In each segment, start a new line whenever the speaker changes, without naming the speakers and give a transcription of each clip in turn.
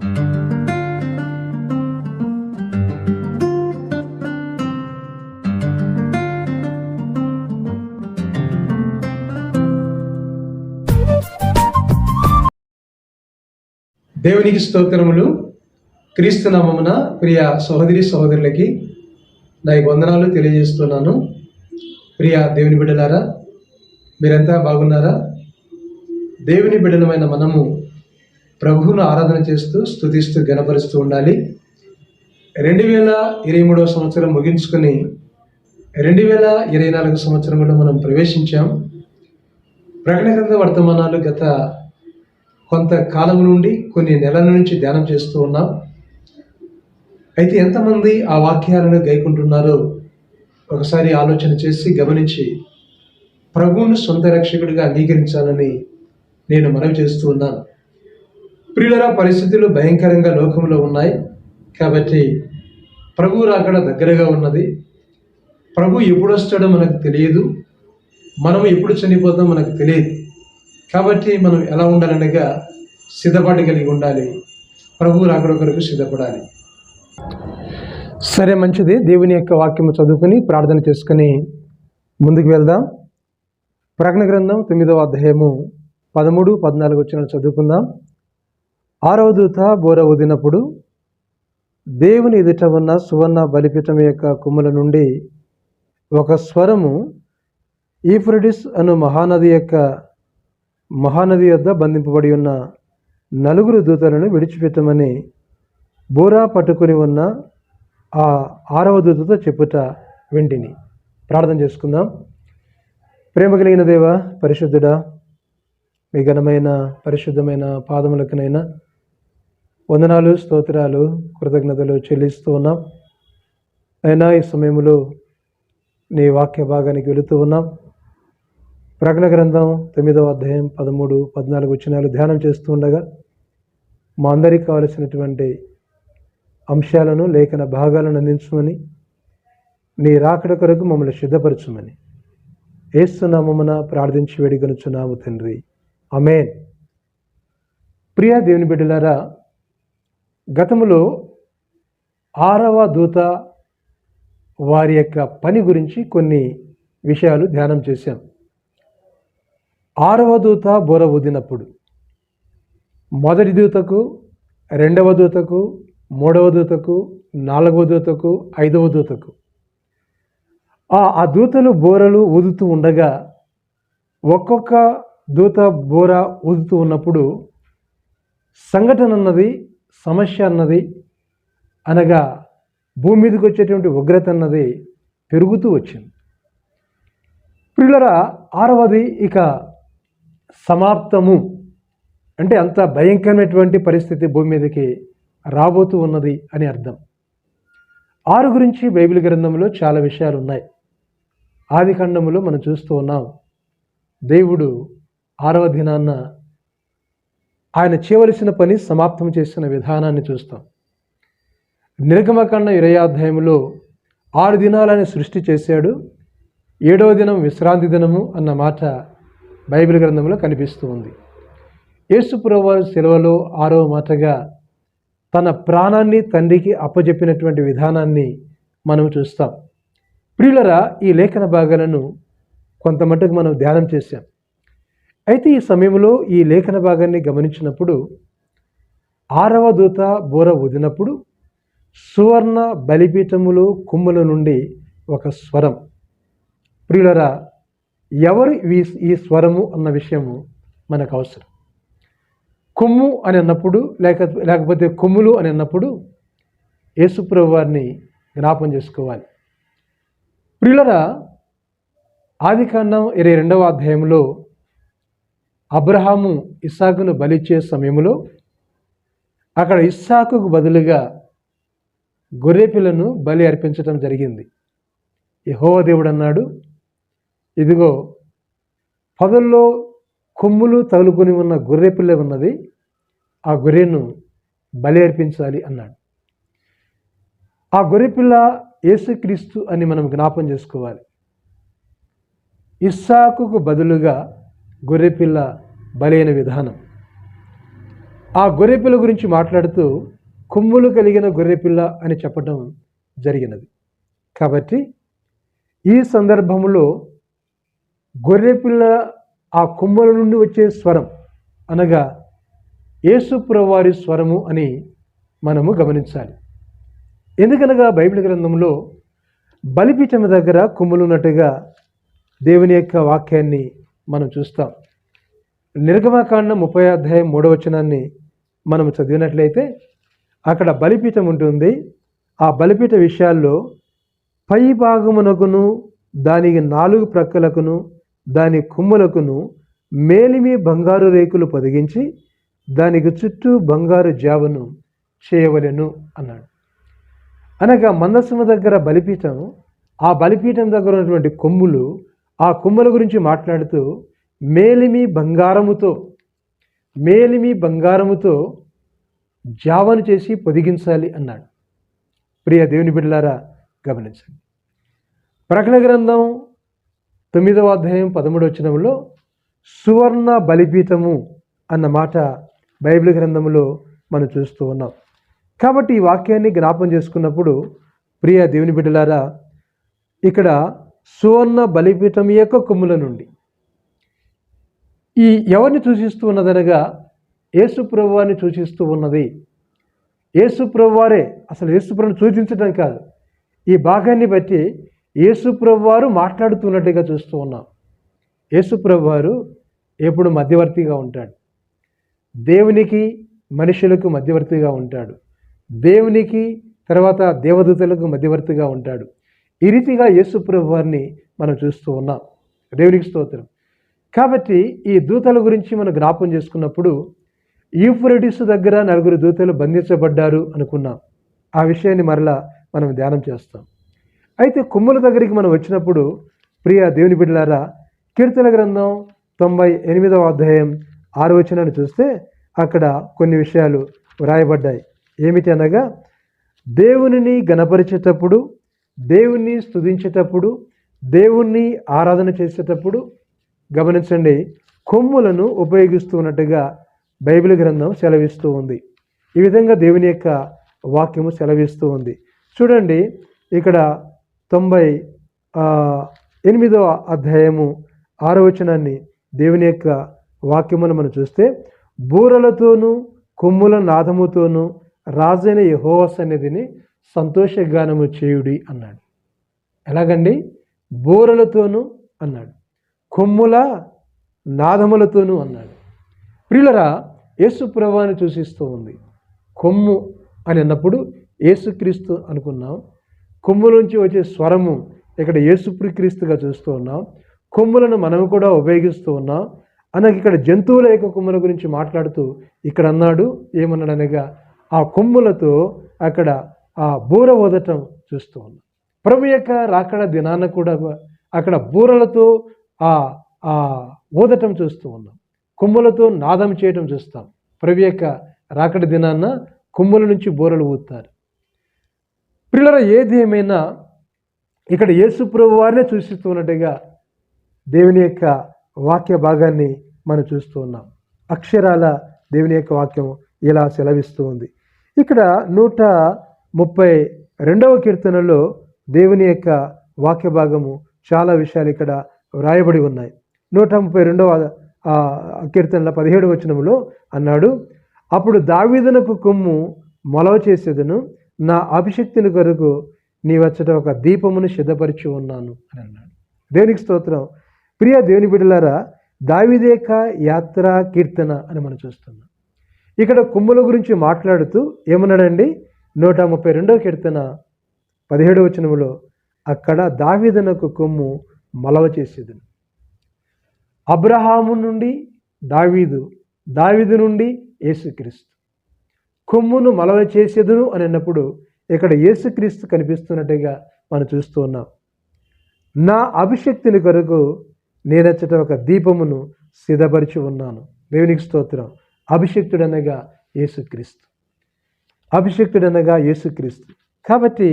దేవునికి స్తోత్రములు. క్రీస్తు నామమున ప్రియ సహోదరి సహోదరులకి నా ఈ వందనాలు తెలియజేస్తున్నాను. ప్రియ దేవుని బిడ్డలారా మీరంతా బాగున్నారా? దేవుని బిడ్డలమైన మనము ప్రభువును ఆరాధన చేస్తూ స్థుతిస్తూ గణపరుస్తూ ఉండాలి. రెండు వేల ఇరవై మూడవ సంవత్సరం ముగించుకొని రెండు వేల ఇరవై నాలుగు సంవత్సరంలో మనం ప్రవేశించాం. ప్రకటన గ్రంథ వర్తమానాలు గత కొంతకాలం నుండి కొన్ని నెలల నుంచి ధ్యానం చేస్తూ ఉన్నాం. అయితే ఎంతమంది ఆ వాక్యాలను గైకుంటున్నారో ఒకసారి ఆలోచన చేసి గమనించి ప్రభువును సొంత రక్షకుడిగా అంగీకరించాలని నేను మనవి చేస్తూ ఉన్నాను. ప్రియుల పరిస్థితులు భయంకరంగా లోకంలో ఉన్నాయి. కాబట్టి ప్రభు రాకడ దగ్గరగా ఉన్నది. ప్రభు ఎప్పుడు వస్తాడో మనకు తెలియదు. మనం ఎప్పుడు చనిపోతాం మనకు తెలియదు. కాబట్టి మనం ఎలా ఉండాలనగా సిద్ధపాటు కలిగి ఉండాలి. ప్రభు రాకడ కొరకు సిద్ధపడాలి. సరే మంచిది. దేవుని యొక్క వాక్యము చదువుకుని ప్రార్థన చేసుకుని ముందుకు వెళ్దాం. ప్రకటన గ్రంథం తొమ్మిదవ అధ్యాయము పదమూడు పద్నాలుగు వచ్చిన చదువుకుందాం. ఆరవ దూత బోర వదినప్పుడు దేవుని ఎదుట ఉన్న సువర్ణ బలిపీఠం యొక్క కుమ్మల నుండి ఒక స్వరము ఈఫ్రిడిస్ అను మహానది యొక్క మహానది వద్ద బంధింపబడి ఉన్న నలుగురు దూతలను విడిచిపెట్టమని బోరా పట్టుకుని ఉన్న ఆ ఆరవ దూతతో చెప్పుట వింటిని. ప్రార్థన చేసుకుందాం. ప్రేమ కలిగిన దేవ పరిశుద్ధుడా మీ ఘనమైన పరిశుద్ధమైన పాదములకునైనా వందనాలు స్తోత్రాలు కృతజ్ఞతలు చెల్లిస్తూ ఉన్నాం. అయినా ఈ సమయంలో నీ వాక్య భాగానికి వెళుతూ ఉన్నాం. ప్రకటన గ్రంథం తొమ్మిదవ అధ్యాయం పదమూడు పద్నాలుగు వచ్చినాలు ధ్యానం చేస్తూ ఉండగా మా అందరికి కావలసినటువంటి అంశాలను లేఖన భాగాలను అందించమని నీ రాకడ కొరకు మమ్మల్ని సిద్ధపరచమని ఏస్తున్నామమున ప్రార్థించి వేడిగనుచున్నాము తండ్రి. అమేన్ ప్రియా దేవుని బిడ్డలారా గతములో ఆరవ దూత వారి యొక్క పని గురించి కొన్ని విషయాలు ధ్యానం చేశాం. ఆరవ దూత బోర ఊదినప్పుడు మొదటి దూతకు రెండవ దూతకు మూడవ దూతకు నాలుగవ దూతకు ఐదవ దూతకు. ఆ ఆ దూతలు బోరలు ఊదుతూ ఉండగా ఒక్కొక్క దూత బోర ఊదుతూ ఉన్నప్పుడు సంఘటన అన్నది సమస్య అన్నది అనగా భూమి మీదకి వచ్చేటువంటి ఉగ్రత అన్నది పెరుగుతూ వచ్చింది. ప్రియులరా ఆరవది ఇక సమాప్తము. అంటే అంత భయంకరమైనటువంటి పరిస్థితి భూమి మీదకి రాబోతూ ఉన్నది అని అర్థం. ఆరు గురించి బైబిల్ గ్రంథంలో చాలా విషయాలు ఉన్నాయి ఆది ఖండములో మనం చూస్తూ ఉన్నాం. దేవుడు ఆరవ దినాన్న ఆయన చేయవలసిన పని సమాప్తం చేసిన విధానాన్ని చూస్తాం. నిర్గమకాండ ఇరయాధ్యాయంలో ఆరు దినాలని సృష్టి చేశాడు. ఏడవ దినం విశ్రాంతి దినము అన్న మాట బైబిల్ గ్రంథంలో కనిపిస్తూ ఉంది. యేసుప్రవారు సెలవులో ఆరవ మాటగా తన ప్రాణాన్ని తండ్రికి అప్పజెప్పినటువంటి విధానాన్ని మనం చూస్తాం. ప్రియులరా ఈ లేఖన భాగాలను కొంతమట్టుకు మనం ధ్యానం చేశాం. అయితే ఈ సమయంలో ఈ లేఖన భాగాన్ని గమనించినప్పుడు ఆరవ దూత బోర ఊదినప్పుడు సువర్ణ బలిపీఠములు కుమ్ముల నుండి ఒక స్వరం. ప్రియులరా ఎవరు ఈ స్వరము అన్న విషయము మనకు అవసరం. కొమ్ము అని అన్నప్పుడు లేక లేకపోతే కొమ్ములు అని అన్నప్పుడు యేసుప్రభు వారిని జ్ఞాపం చేసుకోవాలి. ప్రియులరా ఆది కాండం ఇరవై రెండవ అధ్యాయంలో అబ్రహాము ఇస్సాకును బలిచ్చే సమయంలో అక్కడ ఇస్సాకుకు బదులుగా గొర్రెపిల్లను బలి అర్పించటం జరిగింది. యహోవ దేవుడు అన్నాడు ఇదిగో పొదల్లో కొమ్ములు తగులుకొని ఉన్న గొర్రెపిల్ల ఉన్నది ఆ గొర్రెను బలి అర్పించాలి అన్నాడు. ఆ గొర్రెపిల్ల యేసుక్రీస్తు అని మనం జ్ఞాపం చేసుకోవాలి. ఇస్సాకుకు బదులుగా గొర్రెపిల్ల బలైన విధానం. ఆ గొర్రెపిల్ల గురించి మాట్లాడుతూ కొమ్ములు కలిగిన గొర్రెపిల్ల అని చెప్పడం జరిగినది. కాబట్టి ఈ సందర్భంలో గొర్రెపిల్ల ఆ కొమ్ముల నుండి వచ్చే స్వరం అనగా యేసుప్రవారి స్వరము అని మనము గమనించాలి. ఎందుకనగా బైబిల్ గ్రంథంలో బలిపీఠం దగ్గర కొమ్ములున్నట్టుగా దేవుని యొక్క వాక్యాన్ని మనం చూస్తాం. నిర్గమకాండం ముప్పై అధ్యాయం మూడవ వచనాన్ని మనం చదివినట్లయితే అక్కడ బలిపీఠం ఉంటుంది. ఆ బలిపీఠ విషయాల్లో పై భాగమునకును దానికి నాలుగు ప్రక్కలకును దాని కొమ్ములకును మేలిమి బంగారు రేకులు పొదిగించి దానికి చుట్టూ బంగారు జావను చేయవలెను అన్నాడు. అనగా మందస్సుమ దగ్గర బలిపీఠం ఆ బలిపీఠం దగ్గర ఉన్నటువంటి కొమ్ములు ఆ కుమ్మల గురించి మాట్లాడుతూ మేలిమి బంగారముతో మేలిమి బంగారముతో జావను చేసి పొదిగించాలి అన్నాడు. ప్రియ దేవుని బిడ్డలారా గమనించండి. ప్రకటన గ్రంథం తొమ్మిదవ అధ్యాయం పదమూడు వచనంలో సువర్ణ బలిపీఠము అన్న మాట బైబిల్ గ్రంథంలో మనం చూస్తూ ఉన్నాం. కాబట్టి ఈ వాక్యాన్ని జ్ఞాపం చేసుకున్నప్పుడు ప్రియ దేవుని బిడ్డలారా ఇక్కడ సువర్ణ బలిపీఠం యొక్క కొమ్ముల నుండి. ఈ ఎవరిని సూచిస్తూ ఉన్నదనగా యేసు ప్రభువాన్ని సూచిస్తూ ఉన్నది. యేసుప్రభువారే అసలు యేసుప్రభుని సూచించడం కాదు. ఈ భాగాన్ని బట్టి యేసు ప్రభువారు మాట్లాడుతున్నట్టుగా చూస్తూ ఉన్నాం. యేసుప్రభువారు ఎప్పుడు మధ్యవర్తిగా ఉంటాడు. దేవునికి మనుషులకు మధ్యవర్తిగా ఉంటాడు. దేవునికి తర్వాత దేవదూతలకు మధ్యవర్తిగా ఉంటాడు. ఈ రీతిగా యేసుప్రభు వారిని మనం చూస్తూ ఉన్నాం. దేవునికి స్తోత్రం. కాబట్టి ఈ దూతల గురించి మనం జ్ఞాపం చేసుకున్నప్పుడు యూఫ్రెడిస్ దగ్గర నలుగురు దూతలు బంధించబడ్డారు అనుకున్నాం. ఆ విషయాన్ని మరలా మనం ధ్యానం చేస్తాం. అయితే కొమ్ముల దగ్గరికి మనం వచ్చినప్పుడు ప్రియ దేవుని బిడ్డలారా కీర్తన గ్రంథం తొంభై ఎనిమిదవ అధ్యాయం ఆరు వచనాన్ని చూస్తే అక్కడ కొన్ని విషయాలు వ్రాయబడ్డాయి. ఏమిటి అనగా దేవునిని గణపరిచేటప్పుడు దేవుణ్ణి స్తుతించేటప్పుడు దేవుణ్ణి ఆరాధన చేసేటప్పుడు గమనించండి కొమ్ములను ఉపయోగిస్తున్నట్టుగా బైబిల్ గ్రంథం సెలవిస్తూ ఉంది. ఈ విధంగా దేవుని యొక్క వాక్యము సెలవిస్తూ ఉంది. చూడండి ఇక్కడ తొంభై ఎనిమిదవ అధ్యాయము ఆరో వచనాన్ని దేవుని యొక్క వాక్యమును మనం చూస్తే బూరలతోనూ కొమ్ముల నాదముతోనూ రాజైన యహోవ సన్నిధిని సంతోషగానము చేయుడి అన్నాడు. ఎలాగండి? బోరలతోనూ అన్నాడు. కొమ్ముల నాదములతోనూ అన్నాడు. ప్రియులరా యేసు ప్రభాని సూచిస్తూ ఉంది. కొమ్ము అని అన్నప్పుడు యేసుక్రీస్తు అనుకున్నాం. కొమ్ము నుంచి వచ్చే స్వరము ఇక్కడ యేసుప్రిక్రీస్తుగా చూస్తూ ఉన్నాం. కొమ్ములను మనం కూడా ఉపయోగిస్తూ ఉన్నాం. అనగా ఇక్కడ జంతువుల యొక్క కొమ్ముల గురించి మాట్లాడుతూ ఇక్కడ అన్నాడు ఏమన్నాడు అనగా ఆ కొమ్ములతో అక్కడ ఆ బూర ఊదటం చూస్తూ ఉన్నాం. ప్రభు యొక్క రాకడ దినాన కూడా అక్కడ బూరలతో ఆ ఆ ఊదటం చూస్తూ ఉన్నాం. కొమ్ములతో నాదం చేయటం చూస్తాం. ప్రభు యొక్క రాకడ దినాన్న కొమ్ముల నుంచి బూరలు ఊదుతారు పిల్లల ఏది ఏమైనా ఇక్కడ యేసు ప్రభు వారినే సూచిస్తున్నట్టుగా దేవుని యొక్క వాక్య భాగాన్ని మనం చూస్తూ ఉన్నాం. అక్షరాల దేవుని యొక్క వాక్యం ఇలా సెలవిస్తూ ఉంది. ఇక్కడ నూట ముప్పై రెండవ కీర్తనలో దేవుని యొక్క వాక్య భాగము చాలా విషయాలు ఇక్కడ వ్రాయబడి ఉన్నాయి. నూట ముప్పై రెండవ కీర్తనల పదిహేడు వచనంలో అన్నాడు అప్పుడు దావీదునకు కొమ్ము మొలవ చేసేదను నా అభిషక్తిని కొరకు నీ వచ్చట ఒక దీపమును సిద్ధపరిచి ఉన్నాను. అని అన్నాడు. దేవునికి స్తోత్రం. ప్రియ దేవుని బిడ్డలారా దావిదేక యాత్ర కీర్తన అని మనం చూస్తున్నాం. ఇక్కడ కొమ్ముల గురించి మాట్లాడుతూ ఏమన్నాడండి? నూట ముప్పై రెండవ కీర్తన పదిహేడవ వచనములో అక్కడ దావిదనకు కొమ్ము మలవ చేసేది. అబ్రహాము నుండి దావీదు దావీదు నుండి యేసుక్రీస్తు. కొమ్మును మలవ చేసేదును అని అన్నప్పుడు ఇక్కడ యేసుక్రీస్తు కనిపిస్తున్నట్టుగా మనం చూస్తూ ఉన్నాం. నా అభిషక్తిని కొరకు నేనచ్చట ఒక దీపమును సిద్ధపరిచి ఉన్నాను. దేవునికి స్తోత్రం. అభిషక్తుడనగా యేసుక్రీస్తు. అభిషక్తుడనగా యేసుక్రీస్తు. కాబట్టి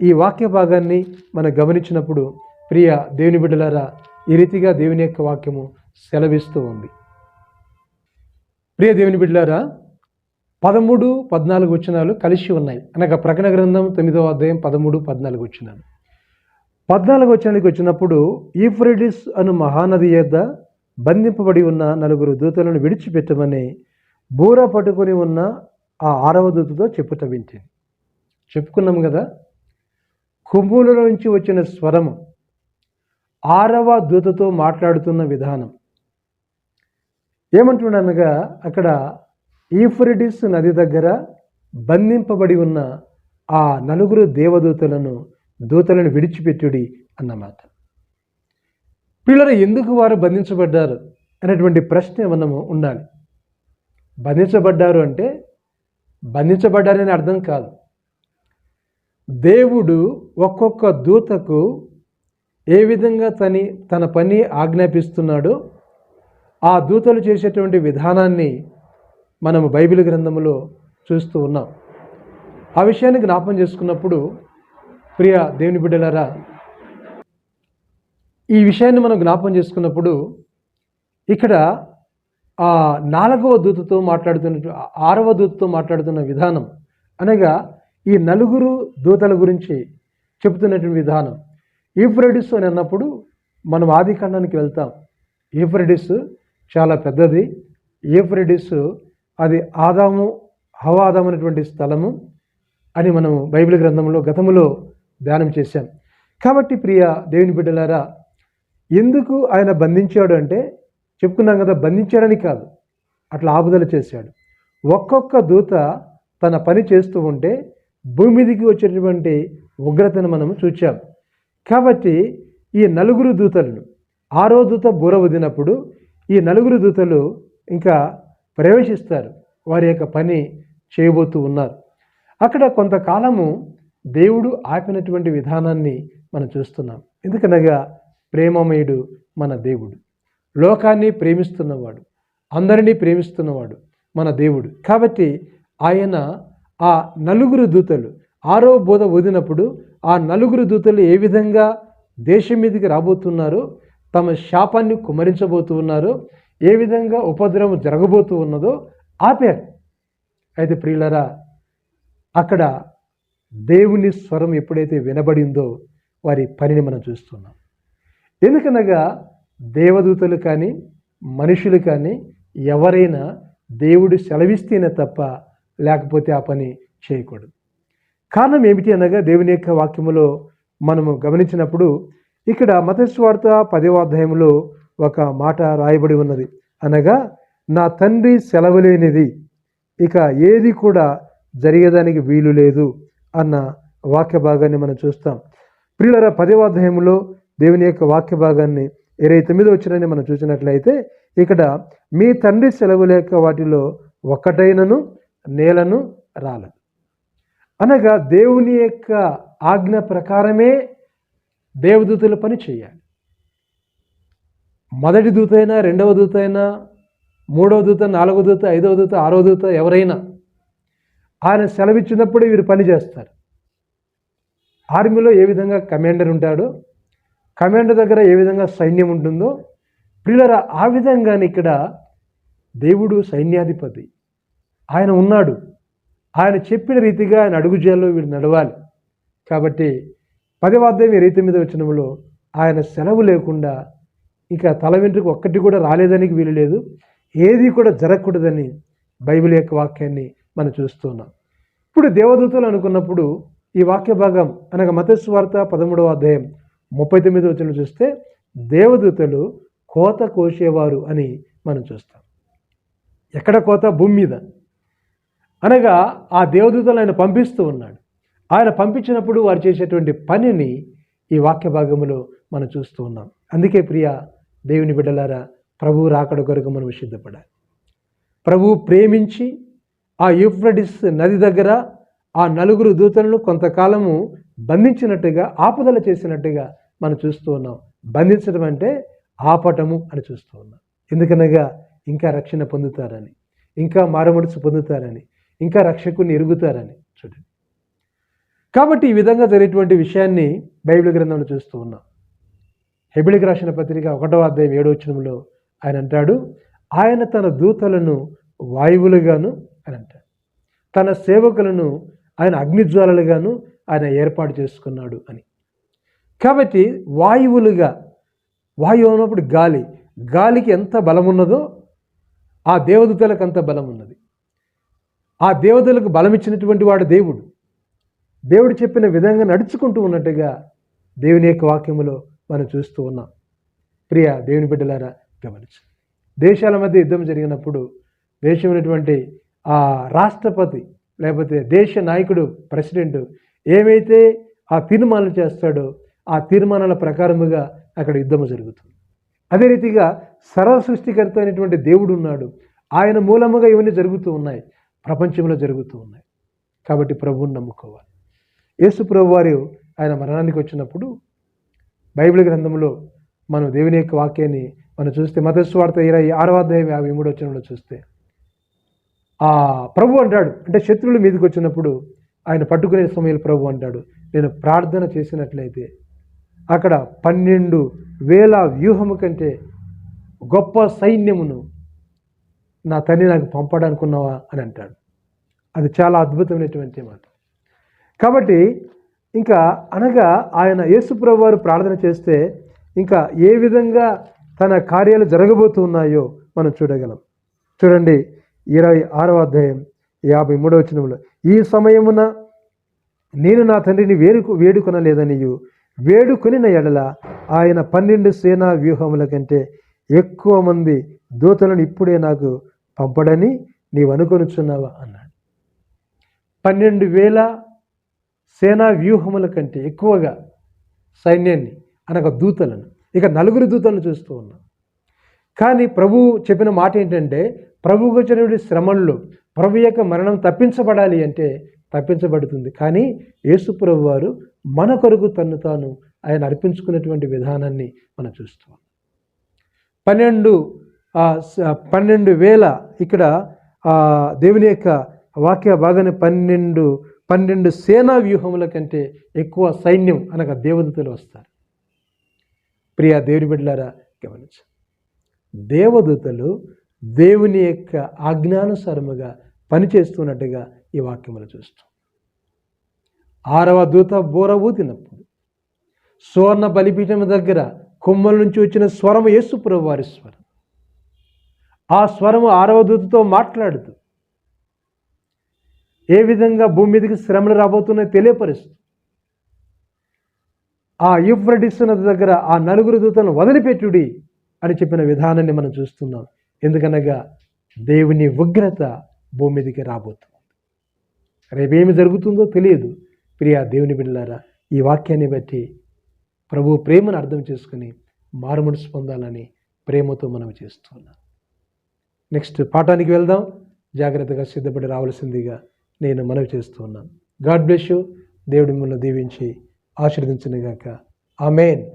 ఈ వాక్య భాగాన్ని మనం గమనించినప్పుడు ప్రియ దేవుని బిడ్డలారా ఈ రీతిగా దేవుని యొక్క వాక్యము సెలవిస్తూ ఉంది. ప్రియ దేవుని బిడ్డలారా పదమూడు పద్నాలుగు వచనాలు కలిసి ఉన్నాయి. అనగా ప్రకటన గ్రంథం తొమ్మిదవ అధ్యాయం పదమూడు పద్నాలుగు వచనాలు. పద్నాలుగు వచనానికి వచ్చినప్పుడు ఈఫ్రెడిస్ అను మహానది యొద్ద బంధింపబడి ఉన్న నలుగురు దూతలను విడిచిపెట్టమని బూర పట్టుకొని ఉన్న ఆ ఆరవ దూతతో చెప్పుట వించింది చెప్పుకున్నాం కదా కుంభుల నుంచి వచ్చిన స్వరము ఆరవ దూతతో మాట్లాడుతున్న విధానం. ఏమంటున్నానగా అక్కడ ఈఫ్రిడిస్ నది దగ్గర బంధింపబడి ఉన్న ఆ నలుగురు దేవదూతలను దూతలను విడిచిపెట్టుడి అన్నమాట. పిల్లలు ఎందుకు వారు బంధించబడ్డారు అనేటువంటి ప్రశ్న మనము ఉండాలి. బంధించబడ్డారు అంటే బంధించబడ్డారని అర్థం కాదు. దేవుడు ఒక్కొక్క దూతకు ఏ విధంగా తని తన పని ఆజ్ఞాపిస్తున్నాడో ఆ దూతలు చేసేటువంటి విధానాన్ని మనం బైబిల్ గ్రంథంలో చూస్తూ ఉన్నాం. ఆ విషయాన్ని జ్ఞాపం చేసుకున్నప్పుడు ప్రియ దేవుని బిడ్డలారా ఈ విషయాన్ని మనం జ్ఞాపం చేసుకున్నప్పుడు ఇక్కడ ఆ నాలుగవ దూతతో మాట్లాడుతున్న ఆరవ దూతతో మాట్లాడుతున్న విధానం అనగా ఈ నలుగురు దూతల గురించి చెబుతున్నటువంటి విధానం. ఈఫ్రెడిస్ అని అన్నప్పుడు మనం ఆది ఖండానికి వెళ్తాం. ఈఫ్రెడిస్ చాలా పెద్దది. ఈఫ్రెడిస్ అది ఆదాము హవాదాము అనేటువంటి స్థలము అని మనం బైబిల్ గ్రంథంలో గతంలో ధ్యానం చేశాం. కాబట్టి ప్రియ దేవుని బిడ్డలారా ఎందుకు ఆయన బంధించాడు అంటే చెప్పుకున్నాం కదా బంధించాడని కాదు. అట్లా ఆపుదల చేశాడు. ఒక్కొక్క దూత తన పని చేస్తూ ఉంటే భూమి మీదకి వచ్చేటువంటి ఉగ్రతను మనం చూచాం. కాబట్టి ఈ నలుగురు దూతలను ఆరో దూత బూర వదినప్పుడు ఈ నలుగురు దూతలు ఇంకా ప్రవేశిస్తారు. వారి యొక్క పని చేయబోతూ ఉన్నారు. అక్కడ కొంతకాలము దేవుడు ఆపినటువంటి విధానాన్ని మనం చూస్తున్నాం. ఎందుకనగా ప్రేమమయుడు మన దేవుడు. లోకాన్ని ప్రేమిస్తున్నవాడు అందరినీ ప్రేమిస్తున్నవాడు మన దేవుడు. కాబట్టి ఆయన ఆ నలుగురు దూతలు ఆరో బోధ వదినప్పుడు ఆ నలుగురు దూతలు ఏ విధంగా దేశం మీదకి రాబోతున్నారో తమ శాపాన్ని కుమరించబోతూ ఉన్నారో ఏ విధంగా ఉపద్రవం జరగబోతూ ఉన్నదో ఆపారు. అయితే ప్రియులరా అక్కడ దేవుని స్వరం ఎప్పుడైతే వినబడిందో వారి పనిని మనం చూస్తున్నాం. ఎందుకనగా దేవదూతలు కానీ మనుషులు కానీ ఎవరైనా దేవుడు సెలవిస్తేనే తప్ప లేకపోతే ఆ పని చేయకూడదు. కారణం ఏమిటి అనగా దేవుని యొక్క వాక్యములో మనము గమనించినప్పుడు ఇక్కడ మతస్వార్త పదవ అధ్యాయంలో ఒక మాట రాయబడి ఉన్నది. అనగా నా తండ్రి సెలవు లేనిది ఇక ఏది కూడా జరిగేదానికి వీలు లేదు అన్న వాక్య భాగాన్ని మనం చూస్తాం. ప్రియులర పదవ అధ్యాయంలో దేవుని యొక్క వాక్య భాగాన్ని ఇరవై తొమ్మిది వచ్చినని మనం చూసినట్లయితే ఇక్కడ మీ తండ్రి సెలవు లేక వాటిలో ఒక్కటైనను నేలను రాలదు. అనగా దేవుని యొక్క ఆజ్ఞ ప్రకారమే దేవదూతల పని చేయాలి. మొదటి దూత అయినా రెండవ దూత అయినా మూడవ దూత నాలుగవ దూత ఐదవ దూత ఆరవ దూత ఎవరైనా ఆయన సెలవిచ్చినప్పుడు వీరు పని చేస్తారు. ఆర్మీలో ఏ విధంగా కమాండర్ ఉంటాడో కమాండర్ దగ్గర ఏ విధంగా సైన్యం ఉంటుందో పిల్లల ఆ విధంగానే ఇక్కడ దేవుడు సైన్యాధిపతి. ఆయన ఉన్నాడు. ఆయన చెప్పిన రీతిగా ఆయన అడుగుజాల్లో వీడు నడవాలి. కాబట్టి పదవాద్యం రీతి మీద వచ్చినప్పుడు ఆయన సెలవు లేకుండా ఇక తల వెంట్రుకు ఒక్కటి కూడా రాలేదానికి వీలు లేదు. ఏది కూడా జరగకూడదని బైబిల్ యొక్క వాక్యాన్ని మనం చూస్తున్నాం. ఇప్పుడు దేవదూతలు అనుకున్నప్పుడు ఈ వాక్య భాగం అనగా మతస్వార్త పదమూడవ అధ్యాయం ముప్పై తొమ్మిది వచ్చిన చూస్తే దేవదూతలు కోత కోసేవారు అని మనం చూస్తాం. ఎక్కడ కోత? భూమి మీద. అనగా ఆ దేవదూతలు ఆయన పంపిస్తూ ఉన్నాడు. ఆయన పంపించినప్పుడు వారు చేసేటువంటి పనిని ఈ వాక్య భాగంలో మనం చూస్తూ ఉన్నాం. అందుకే ప్రియ దేవుని బిడ్డలారా ప్రభువు రాకడ కొరకు మనం సిద్ధపడాలి. ప్రభువు ప్రేమించి ఆ యూఫ్రడిస్ నది దగ్గర ఆ నలుగురు దూతలను కొంతకాలము బంధించినట్టుగా ఆపదలు చేసినట్టుగా మనం చూస్తూ ఉన్నాం. బంధించడం అంటే ఆపటము అని చూస్తూ ఉన్నాం. ఎందుకనగా ఇంకా రక్షణ పొందుతారని ఇంకా మారమడుచు పొందుతారని ఇంకా రక్షకుని ఎరుగుతారని చూడండి. కాబట్టి ఈ విధంగా జరిగేటువంటి విషయాన్ని బైబిల్ గ్రంథంలో చూస్తూ ఉన్నాం. హెబిలికి రాసిన పత్రిక ఒకటో అధ్యాయం ఏడో వచనంలో ఆయన అంటాడు ఆయన తన దూతలను వాయువులుగాను అని అంటాడు. తన సేవకులను ఆయన అగ్నిజ్వాలలుగాను ఆయన ఏర్పాటు చేసుకున్నాడు అని. కాబట్టి వాయువులుగా వాయువు అన్నప్పుడు గాలి గాలికి ఎంత బలం ఉన్నదో ఆ దేవదూతలకు అంత బలం ఉన్నది ఆ దేవతలకు బలం ఇచ్చినటువంటి వాడు దేవుడు. దేవుడు చెప్పిన విధంగా నడుచుకుంటూ ఉన్నట్టుగా దేవుని యొక్క వాక్యములో మనం చూస్తూ ఉన్నాం. ప్రియ దేవుని బిడ్డలారా గమనించు. దేశాల మధ్య యుద్ధం జరిగినప్పుడు దేశమైనటువంటి ఆ రాష్ట్రపతి లేకపోతే దేశ నాయకుడు ప్రెసిడెంట్ ఏమైతే ఆ తీర్మానాలు చేస్తాడో ఆ తీర్మానాల ప్రకారముగా అక్కడ యుద్ధము జరుగుతుంది. అదే రీతిగా సర్వ సృష్టికర్త అయినటువంటి దేవుడు ఉన్నాడు. ఆయన మూలముగా ఇవన్నీ జరుగుతూ ఉన్నాయి. ప్రపంచంలో జరుగుతూ ఉన్నాయి. కాబట్టి ప్రభువుని నమ్ముకోవాలి. యేసు ప్రభు వారు ఆయన మరణానికి వచ్చినప్పుడు బైబిల్ గ్రంథంలో మనం దేవుని యొక్క వాక్యాన్ని మనం చూస్తే మతస్వార్థ ఇరవై ఆరవ అధ్యాయం యాభై మూడు వచ్చినప్పుడు చూస్తే ఆ ప్రభు అంటాడు అంటే శత్రువుల మీదకి వచ్చినప్పుడు ఆయన పట్టుకునే సమయంలో ప్రభు అంటాడు నేను ప్రార్థన చేసినట్లయితే అక్కడ పన్నెండు వేల వ్యూహము కంటే గొప్ప సైన్యమును నా తండ్రి నాకు పంపడానుకున్నావా అని అంటాడు. అది చాలా అద్భుతమైనటువంటి మాట. కాబట్టి ఇంకా అనగా ఆయన యేసుప్రభు వారు ప్రార్థన చేస్తే ఇంకా ఏ విధంగా తన కార్యాలు జరగబోతున్నాయో మనం చూడగలం. చూడండి ఇరవై ఆరవ అధ్యాయం యాభై మూడవ వచనంలో ఈ సమయమున నేను నా తండ్రిని వేడుకు వేడుకొనలేదనియు. వేడుకొనిన ఎడల ఆయన పన్నెండు సేనా వ్యూహముల కంటే ఎక్కువ మంది దూతలను ఇప్పుడే నాకు పంపడని నీవు అనుకొనుచున్నావా అన్నాడు. పన్నెండు వేల సేనా వ్యూహముల కంటే ఎక్కువగా సైన్యాన్ని అనగా దూతలను ఇక నలుగురు దూతలను చూస్తూ ఉన్నాం. కానీ ప్రభు చెప్పిన మాట ఏంటంటే ప్రభువుకు వచ్చినటువంటి శ్రమల్లో ప్రభు యొక్క మరణం తప్పించబడాలి అంటే తప్పించబడుతుంది. కానీ యేసు ప్రభు వారు మన కొరకు తను తాను ఆయన అర్పించుకున్నటువంటి విధానాన్ని మనం చూస్తాం పన్నెండు పన్నెండు వేల ఇక్కడ దేవుని యొక్క వాక్య భాగాన్ని పన్నెండు పన్నెండు సేనా వ్యూహముల కంటే ఎక్కువ సైన్యం అనగా దేవదతలు వస్తారు. ప్రియా దేవుని బిడ్డలారా గమనించండి. దేవదూతలు దేవుని యొక్క ఆజ్ఞానుసారముగా పనిచేస్తున్నట్టుగా ఈ వాక్యములు చూస్తాం. ఆరవ దూత బోర ఊదినప్పుడు సువర్ణ బలిపీఠం దగ్గర కొమ్మల నుంచి వచ్చిన స్వరము యేసుప్రభు వారి స్వరం. ఆ స్వరము ఆరవ దూతతో మాట్లాడుతూ ఏ విధంగా భూమి మీదకి శ్రమలు రాబోతున్నాయో తెలియపరుస్తూ ఆ యూఫ్రటిస్ నది దగ్గర ఆ నలుగురు దూతలను వదిలిపెట్టుడి అని చెప్పిన విధానాన్ని మనం చూస్తున్నాం. ఎందుకనగా దేవుని ఉగ్రత భూమి మీదకి రాబోతుంది. రేపేమి జరుగుతుందో తెలియదు. ప్రియా దేవుని బిడ్డలారా ఈ వాక్యాన్ని బట్టి ప్రభు ప్రేమను అర్థం చేసుకుని మారుమనసు పొందాలని ప్రేమతో మనం చేస్తున్నాం. నెక్స్ట్ పాఠానికి వెళ్దాం. జాగ్రత్తగా సిద్ధపడి రావాల్సిందిగా నేను మనవి చేస్తున్నాను గాడ్ బ్లెస్ యూ. దేవుడి మిమ్మల్ని దీవించి ఆశీర్వదించినగాక. ఆమెన్.